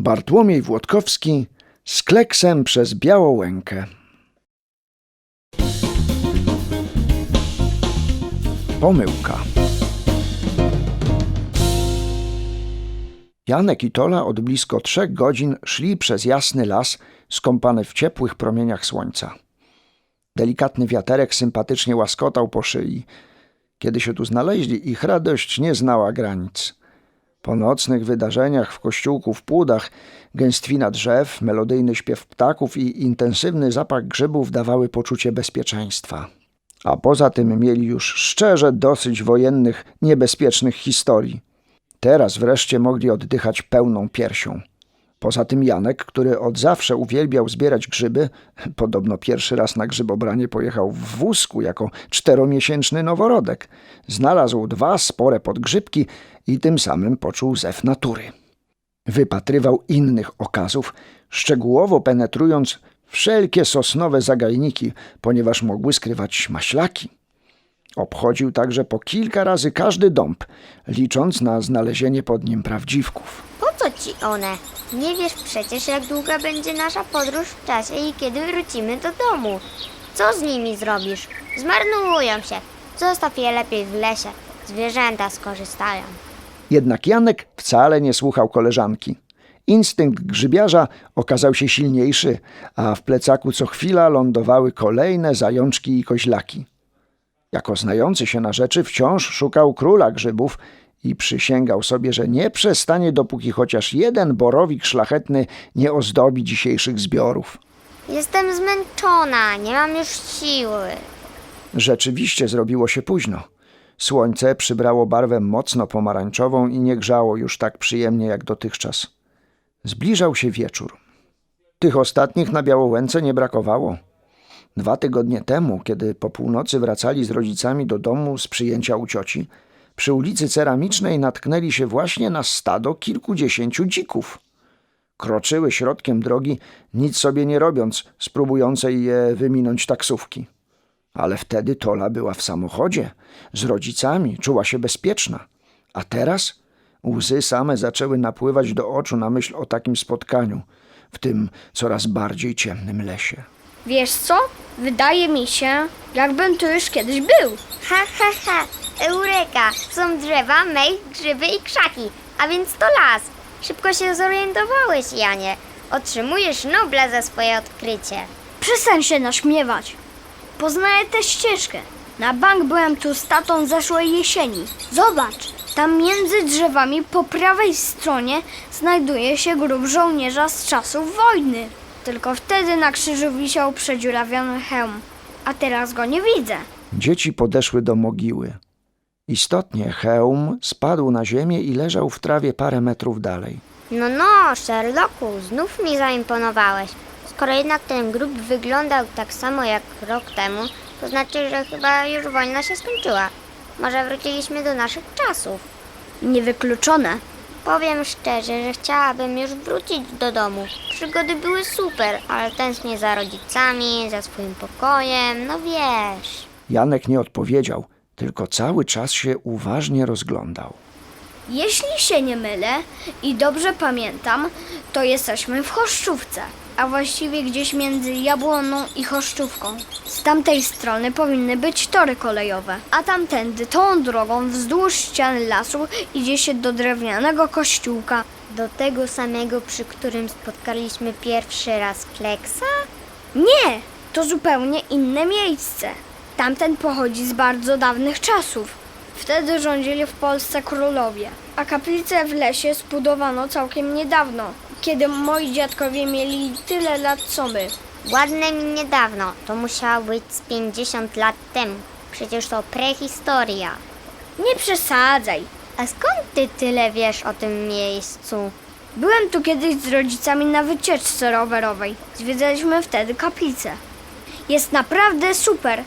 Bartłomiej Włodkowski z kleksem przez Białołękę. Pomyłka. Janek i Tola od blisko trzech godzin szli przez jasny las, skąpany w ciepłych promieniach słońca. Delikatny wiaterek sympatycznie łaskotał po szyi. Kiedy się tu znaleźli, ich radość nie znała granic. Po nocnych wydarzeniach w kościółku w Płudach gęstwina drzew, melodyjny śpiew ptaków i intensywny zapach grzybów dawały poczucie bezpieczeństwa. A poza tym mieli już szczerze dosyć wojennych, niebezpiecznych historii. Teraz wreszcie mogli oddychać pełną piersią. Poza tym Janek, który od zawsze uwielbiał zbierać grzyby, podobno pierwszy raz na grzybobranie pojechał w wózku jako czteromiesięczny noworodek, znalazł dwa spore podgrzybki i tym samym poczuł zew natury. Wypatrywał innych okazów, szczegółowo penetrując wszelkie sosnowe zagajniki, ponieważ mogły skrywać maślaki. Obchodził także po kilka razy każdy dąb, licząc na znalezienie pod nim prawdziwków. Po co ci one? Nie wiesz przecież, jak długa będzie nasza podróż w czasie i kiedy wrócimy do domu. Co z nimi zrobisz? Zmarnują się. Zostaw je lepiej w lesie. Zwierzęta skorzystają. Jednak Janek wcale nie słuchał koleżanki. Instynkt grzybiarza okazał się silniejszy, a w plecaku co chwila lądowały kolejne zajączki i koźlaki. Jako znający się na rzeczy wciąż szukał króla grzybów i przysięgał sobie, że nie przestanie, dopóki chociaż jeden borowik szlachetny nie ozdobi dzisiejszych zbiorów. Jestem zmęczona, nie mam już siły. Rzeczywiście zrobiło się późno. Słońce przybrało barwę mocno pomarańczową i nie grzało już tak przyjemnie jak dotychczas. Zbliżał się wieczór. Tych ostatnich na Białołęce nie brakowało. Dwa tygodnie temu, kiedy po północy wracali z rodzicami do domu z przyjęcia u cioci, przy ulicy Ceramicznej natknęli się właśnie na stado kilkudziesięciu dzików. Kroczyły środkiem drogi, nic sobie nie robiąc, spróbującej je wyminąć taksówki. Ale wtedy Tola była w samochodzie, z rodzicami, czuła się bezpieczna. A teraz łzy same zaczęły napływać do oczu na myśl o takim spotkaniu w tym coraz bardziej ciemnym lesie. Wiesz co? Wydaje mi się, jakbym tu już kiedyś był. Ha, ha, ha. Eureka! Są drzewa, mej, grzyby i krzaki. A więc to las. Szybko się zorientowałeś, Janie. Otrzymujesz Nobla za swoje odkrycie. Przestań się naśmiewać. Poznaję tę ścieżkę. Na bank byłem tu z tatą zeszłej jesieni. Zobacz, tam między drzewami po prawej stronie znajduje się grób żołnierza z czasów wojny. Tylko wtedy na krzyżu wisiał przedziurawiony hełm, a teraz go nie widzę. Dzieci podeszły do mogiły. Istotnie hełm spadł na ziemię i leżał w trawie parę metrów dalej. No, no, Sherlocku, znów mi zaimponowałeś. Skoro jednak ten grób wyglądał tak samo jak rok temu, to znaczy, że chyba już wojna się skończyła. Może wróciliśmy do naszych czasów. Niewykluczone. Powiem szczerze, że chciałabym już wrócić do domu. Przygody były super, ale tęsknię za rodzicami, za swoim pokojem, no wiesz. Janek nie odpowiedział, tylko cały czas się uważnie rozglądał. Jeśli się nie mylę i dobrze pamiętam, to jesteśmy w Choszczówce, a właściwie gdzieś między Jabłoną i Choszczówką. Z tamtej strony powinny być tory kolejowe, a tamtędy tą drogą wzdłuż ścian lasu idzie się do drewnianego kościółka. Do tego samego, przy którym spotkaliśmy pierwszy raz Kleksa? Nie, to zupełnie inne miejsce. Tamten pochodzi z bardzo dawnych czasów. Wtedy rządzili w Polsce królowie, a kaplicę w lesie zbudowano całkiem niedawno, kiedy moi dziadkowie mieli tyle lat co my. Ładne mi niedawno, to musiało być z 50 lat temu. Przecież to prehistoria. Nie przesadzaj. A skąd ty tyle wiesz o tym miejscu? Byłem tu kiedyś z rodzicami na wycieczce rowerowej. Zwiedzaliśmy wtedy kaplicę. Jest naprawdę super.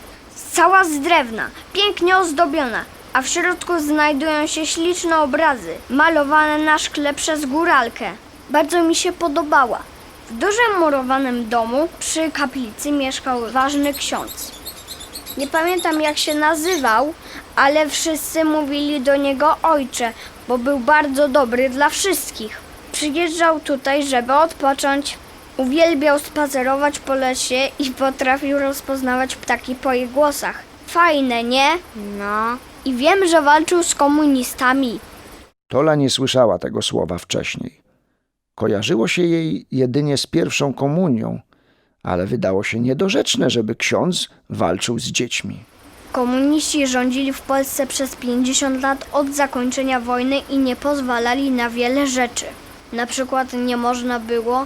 Cała z drewna, pięknie ozdobiona, a w środku znajdują się śliczne obrazy, malowane na szkle przez góralkę. Bardzo mi się podobała. W dużym murowanym domu przy kaplicy mieszkał ważny ksiądz. Nie pamiętam jak się nazywał, ale wszyscy mówili do niego ojcze, bo był bardzo dobry dla wszystkich. Przyjeżdżał tutaj, żeby odpocząć. Uwielbiał spacerować po lesie i potrafił rozpoznawać ptaki po ich głosach. Fajne, nie? No, I wiem, że walczył z komunistami. Tola nie słyszała tego słowa wcześniej. Kojarzyło się jej jedynie z pierwszą komunią, ale wydało się niedorzeczne, żeby ksiądz walczył z dziećmi. Komuniści rządzili w Polsce przez 50 lat od zakończenia wojny i nie pozwalali na wiele rzeczy. Na przykład nie można było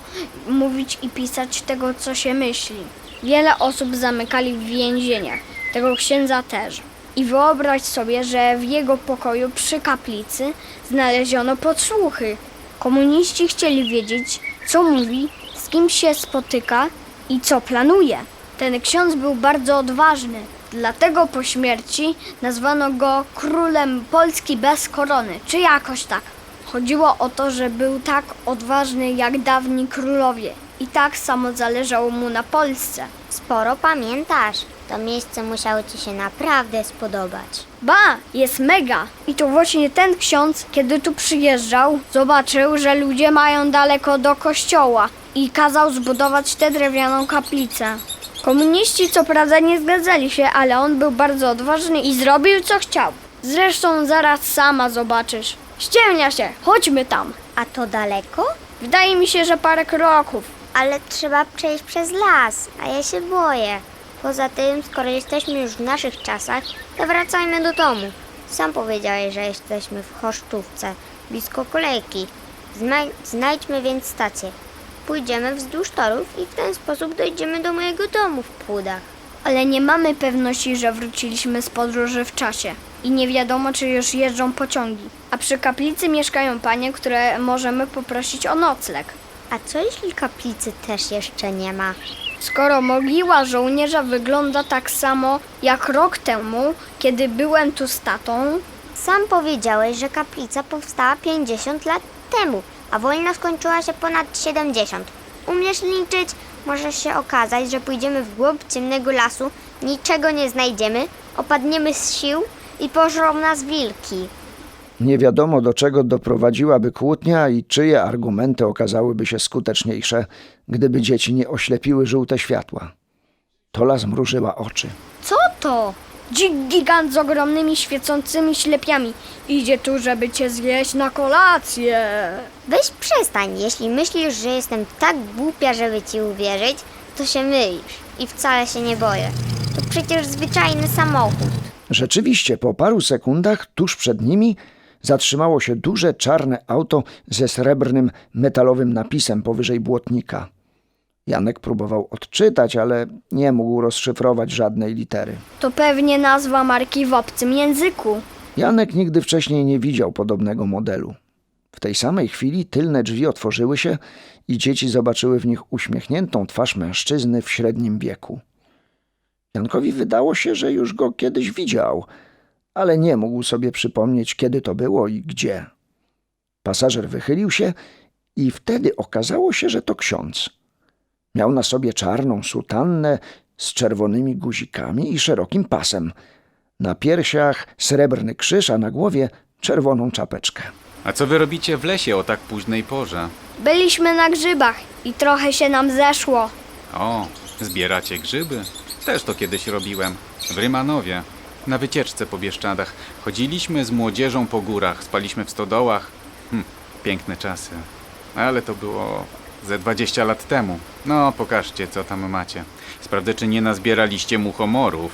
mówić i pisać tego, co się myśli. Wiele osób zamykali w więzieniach, tego księdza też. I wyobraź sobie, że w jego pokoju przy kaplicy znaleziono podsłuchy. Komuniści chcieli wiedzieć, co mówi, z kim się spotyka i co planuje. Ten ksiądz był bardzo odważny, dlatego po śmierci nazwano go królem Polski bez korony, czy jakoś tak. Chodziło o to, że był tak odważny jak dawni królowie i tak samo zależało mu na Polsce. sporo pamiętasz. To miejsce musiało ci się naprawdę spodobać. Ba, jest mega! I to właśnie ten ksiądz, kiedy tu przyjeżdżał, zobaczył, że ludzie mają daleko do kościoła i kazał zbudować tę drewnianą kaplicę. Komuniści co prawda nie zgadzali się, ale on był bardzo odważny i zrobił co chciał. Zresztą zaraz sama zobaczysz. Ściemnia się, chodźmy tam. A to daleko? Wydaje mi się, że parę kroków. Ale trzeba przejść przez las, a ja się boję. Poza tym, skoro jesteśmy już w naszych czasach, to wracajmy do domu. Sam powiedziałeś, że jesteśmy w Chosztówce, blisko kolejki. Znaj- znajdźmy więc stację. Pójdziemy wzdłuż torów i w ten sposób dojdziemy do mojego domu w Płudach. Ale nie mamy pewności, że wróciliśmy z podróży w czasie. I nie wiadomo, czy już jeżdżą pociągi. A przy kaplicy mieszkają panie, które możemy poprosić o nocleg. A co jeśli kaplicy też jeszcze nie ma? Skoro mogiła żołnierza wygląda tak samo jak rok temu, kiedy byłem tu z tatą, Sam powiedziałeś, że kaplica powstała 50 lat temu, a wojna skończyła się ponad 70. Umiesz liczyć? Może się okazać, że pójdziemy w głąb ciemnego lasu, niczego nie znajdziemy, opadniemy z sił i pożrą nas wilki. Nie wiadomo, do czego doprowadziłaby kłótnia i czyje argumenty okazałyby się skuteczniejsze, gdyby dzieci nie oślepiły żółte światła. Tola zmrużyła oczy. co to? Dzik gigant z ogromnymi świecącymi ślepiami. Idzie tu, żeby cię zjeść na kolację. Weź przestań, jeśli myślisz, że jestem tak głupia, żeby ci uwierzyć, to się mylisz i wcale się nie boję. To przecież zwyczajny samochód. Rzeczywiście, po paru sekundach tuż przed nimi zatrzymało się duże czarne auto ze srebrnym metalowym napisem powyżej błotnika. Janek próbował odczytać, ale nie mógł rozszyfrować żadnej litery. To pewnie nazwa marki w obcym języku. Janek nigdy wcześniej nie widział podobnego modelu. W tej samej chwili tylne drzwi otworzyły się i dzieci zobaczyły w nich uśmiechniętą twarz mężczyzny w średnim wieku. Jankowi wydało się, że już go kiedyś widział, ale nie mógł sobie przypomnieć, kiedy to było i gdzie. Pasażer wychylił się i wtedy okazało się, że to ksiądz. Miał na sobie czarną sutannę z czerwonymi guzikami i szerokim pasem. Na piersiach srebrny krzyż, a na głowie czerwoną czapeczkę. A co wy robicie w lesie o tak późnej porze? Byliśmy na grzybach i trochę się nam zeszło. O, zbieracie grzyby? Też to kiedyś robiłem. W Rymanowie. Na wycieczce po Bieszczadach. Chodziliśmy z młodzieżą po górach, spaliśmy w stodołach. Hm, piękne czasy. Ale to było ze 20 lat temu. No, pokażcie, co tam macie. Sprawdzę, czy nie nazbieraliście muchomorów.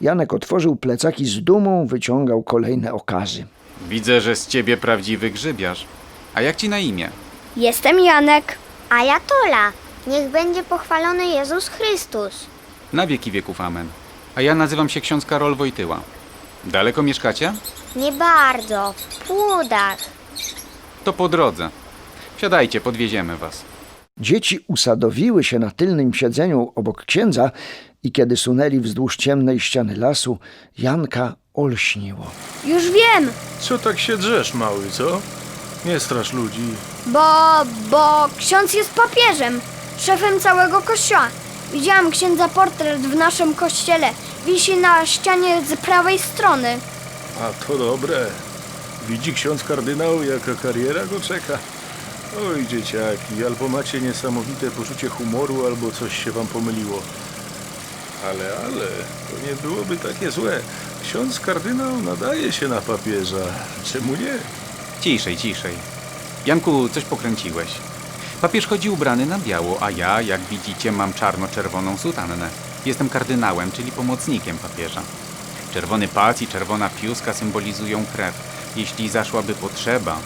Janek otworzył plecaki z dumą, wyciągał kolejne okazy. Widzę, że z ciebie prawdziwy grzybiarz. A jak ci na imię? Jestem Janek. A ja Tola. Niech będzie pochwalony Jezus Chrystus. Na wieki wieków amen. A ja nazywam się ksiądz Karol Wojtyła. Daleko mieszkacie? Nie bardzo. W płudach. To po drodze. Wsiadajcie, podwieziemy was. Dzieci usadowiły się na tylnym siedzeniu obok księdza i kiedy sunęli wzdłuż ciemnej ściany lasu, Janka olśniło. Już wiem, Co tak się drzesz, mały, co? Nie strasz ludzi. bo, bo ksiądz jest papieżem, szefem całego kościoła. Widziałam księdza portret w naszym kościele. Wisi na ścianie z prawej strony. A to dobre. Widzi ksiądz kardynał, jaka kariera go czeka. Oj, dzieciaki, albo macie niesamowite poczucie humoru, albo coś się wam pomyliło. Ale, ale, to nie byłoby takie złe. Ksiądz kardynał nadaje się na papieża. Czemu nie? Ciszej, ciszej. Janku, coś pokręciłeś. Papież chodzi ubrany na biało, a ja, jak widzicie, mam czarno-czerwoną sutannę. Jestem kardynałem, czyli pomocnikiem papieża. Czerwony pas i czerwona piuska symbolizują krew. Jeśli zaszłaby potrzeba,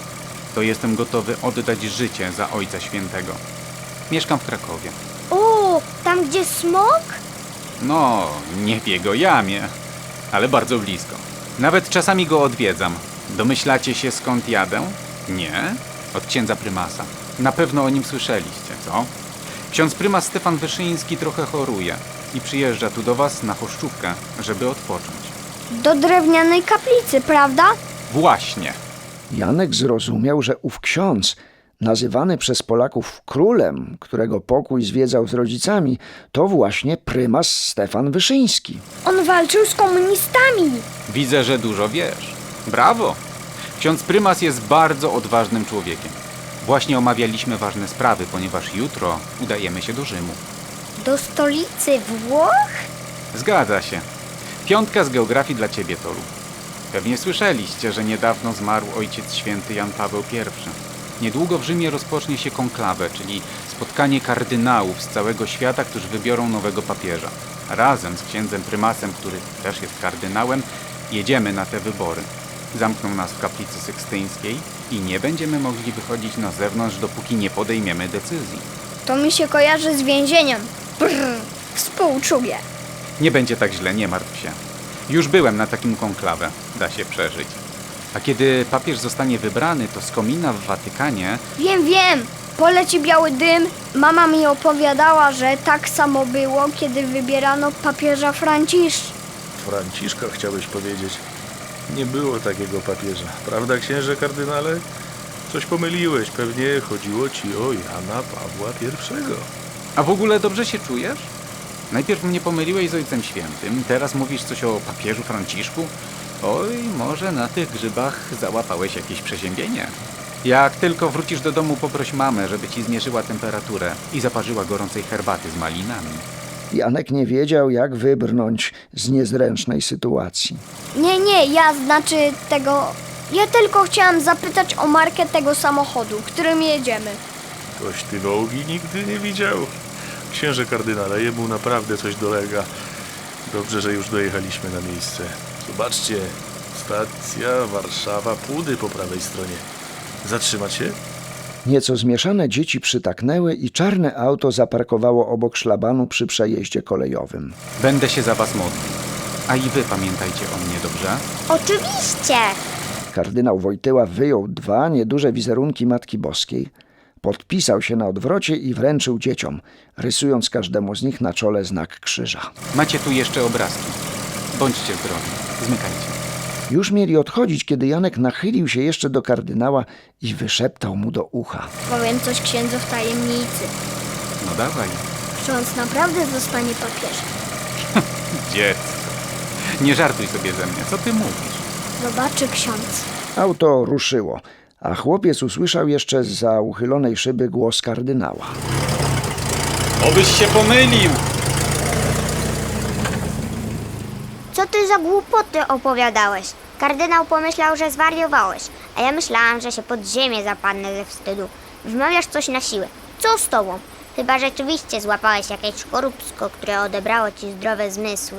to jestem gotowy oddać życie za Ojca Świętego. Mieszkam w Krakowie. O, tam gdzie smok? No, nie w jego jamie, ale bardzo blisko. Nawet czasami go odwiedzam. Domyślacie się skąd jadę? Nie? Od księdza prymasa. Na pewno o nim słyszeliście, co? Ksiądz prymas Stefan Wyszyński trochę choruje i przyjeżdża tu do was na choszczówkę, żeby odpocząć. Do drewnianej kaplicy, prawda? Właśnie. Janek zrozumiał, że ów ksiądz, nazywany przez Polaków królem, którego pokój zwiedzał z rodzicami, to właśnie prymas Stefan Wyszyński. On walczył z komunistami. Widzę, że dużo wiesz. Brawo! Ksiądz prymas jest bardzo odważnym człowiekiem. Właśnie omawialiśmy ważne sprawy, ponieważ jutro udajemy się do Rzymu. Do stolicy Włoch? Zgadza się. Piątka z geografii dla ciebie, Toru. Pewnie słyszeliście, że niedawno zmarł ojciec święty Jan Paweł I. Niedługo w Rzymie rozpocznie się konklawę, czyli spotkanie kardynałów z całego świata, którzy wybiorą nowego papieża. Razem z księdzem prymasem, który też jest kardynałem, jedziemy na te wybory. Zamkną nas w kaplicy sykstyńskiej i nie będziemy mogli wychodzić na zewnątrz, dopóki nie podejmiemy decyzji. To mi się kojarzy z więzieniem. Brr, współczuję. Nie będzie tak źle, nie martw się. Już byłem na takim konklawę, da się przeżyć. A kiedy papież zostanie wybrany, to z komina w Watykanie Wiem, wiem. Poleci biały dym. Mama mi opowiadała, że tak samo było, kiedy wybierano papieża Franciszka. Franciszka chciałeś powiedzieć. Nie było takiego papieża. Prawda, księże kardynale? Coś pomyliłeś. Pewnie chodziło ci o Jana Pawła I. A w ogóle dobrze się czujesz? Najpierw mnie pomyliłeś z Ojcem Świętym, teraz mówisz coś o papieżu Franciszku? Oj, może na tych grzybach załapałeś jakieś przeziębienie. Jak tylko wrócisz do domu, poproś mamę, żeby ci zmierzyła temperaturę i zaparzyła gorącej herbaty z malinami. Janek nie wiedział, jak wybrnąć z niezręcznej sytuacji. Nie, nie, ja znaczy tego. Ja tylko chciałam zapytać o markę tego samochodu, którym jedziemy. Ktoś ty wołgi nigdy nie widział. Księże kardynale, jemu naprawdę coś dolega. Dobrze, że już dojechaliśmy na miejsce. Zobaczcie, stacja Warszawa Pudy po prawej stronie. Zatrzymać się? Nieco zmieszane dzieci przytaknęły i czarne auto zaparkowało obok szlabanu przy przejeździe kolejowym. Będę się za was modlił. A i wy pamiętajcie o mnie, dobrze? Oczywiście! Kardynał Wojtyła wyjął dwa nieduże wizerunki Matki Boskiej, podpisał się na odwrocie i wręczył dzieciom, rysując każdemu z nich na czole znak krzyża. Macie tu jeszcze obrazki. Bądźcie zdrowi. Zmykajcie. Już mieli odchodzić, kiedy Janek nachylił się jeszcze do kardynała i wyszeptał mu do ucha. Powiem coś księdzu w tajemnicy. No dawaj. Ksiądz naprawdę zostanie papieżem. Dziecko. Nie żartuj sobie ze mnie. Co ty mówisz? Zobaczy ksiądz. Auto ruszyło, a chłopiec usłyszał jeszcze za uchylonej szyby głos kardynała. Obyś się pomylił! Co ty za głupoty opowiadałeś? Kardynał pomyślał, że zwariowałeś, a ja myślałam, że się pod ziemię zapadnę ze wstydu. Wmawiasz coś na siłę. Co z tobą? Chyba rzeczywiście złapałeś jakieś choróbsko, które odebrało ci zdrowe zmysły.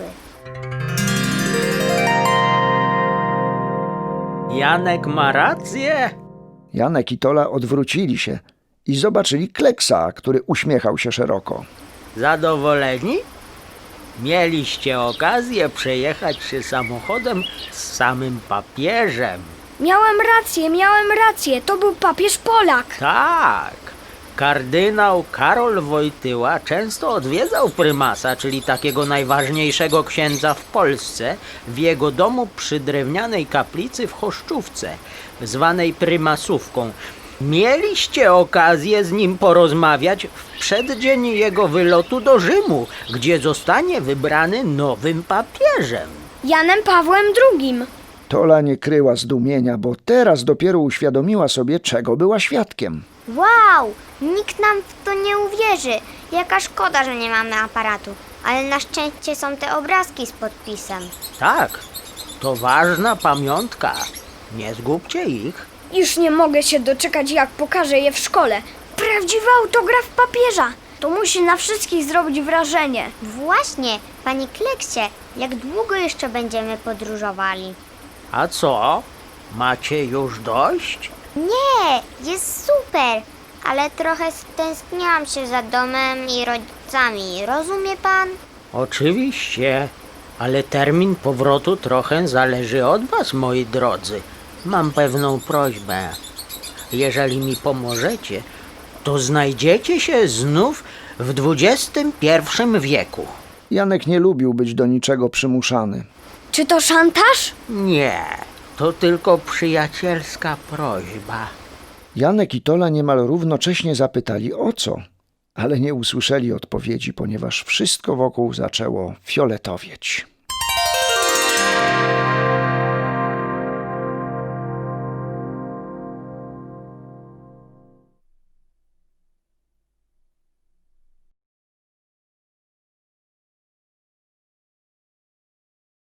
Janek ma rację? Janek i Tola odwrócili się i zobaczyli Kleksa, który uśmiechał się szeroko. Zadowoleni? Mieliście okazję przejechać się samochodem z samym papieżem. Miałem rację, miałem rację. To był papież Polak. Tak. Kardynał Karol Wojtyła często odwiedzał prymasa, czyli takiego najważniejszego księdza w Polsce, w jego domu przy drewnianej kaplicy w Choszczówce, zwanej prymasówką. Mieliście okazję z nim porozmawiać w przeddzień jego wylotu do Rzymu, gdzie zostanie wybrany nowym papieżem. Janem Pawłem II. Tola nie kryła zdumienia, bo teraz dopiero uświadomiła sobie, czego była świadkiem. Wow, nikt nam w to nie uwierzy. Jaka szkoda, że nie mamy aparatu. Ale na szczęście są te obrazki z podpisem. Tak, to ważna pamiątka. Nie zgubcie ich. Już nie mogę się doczekać, jak pokażę je w szkole. Prawdziwy autograf papieża. To musi na wszystkich zrobić wrażenie. Właśnie, panie Kleksie, jak długo jeszcze będziemy podróżowali? A co? Macie już dość? Nie, jest super, ale trochę stęskniłam się za domem i rodzicami, rozumie pan? Oczywiście, ale termin powrotu trochę zależy od was, moi drodzy. Mam pewną prośbę. Jeżeli mi pomożecie, to znajdziecie się znów w XXI wieku. Janek nie lubił być do niczego przymuszany. Czy to szantaż? Nie, to tylko przyjacielska prośba. Janek i Tola niemal równocześnie zapytali o co, ale nie usłyszeli odpowiedzi, ponieważ wszystko wokół zaczęło fioletowieć.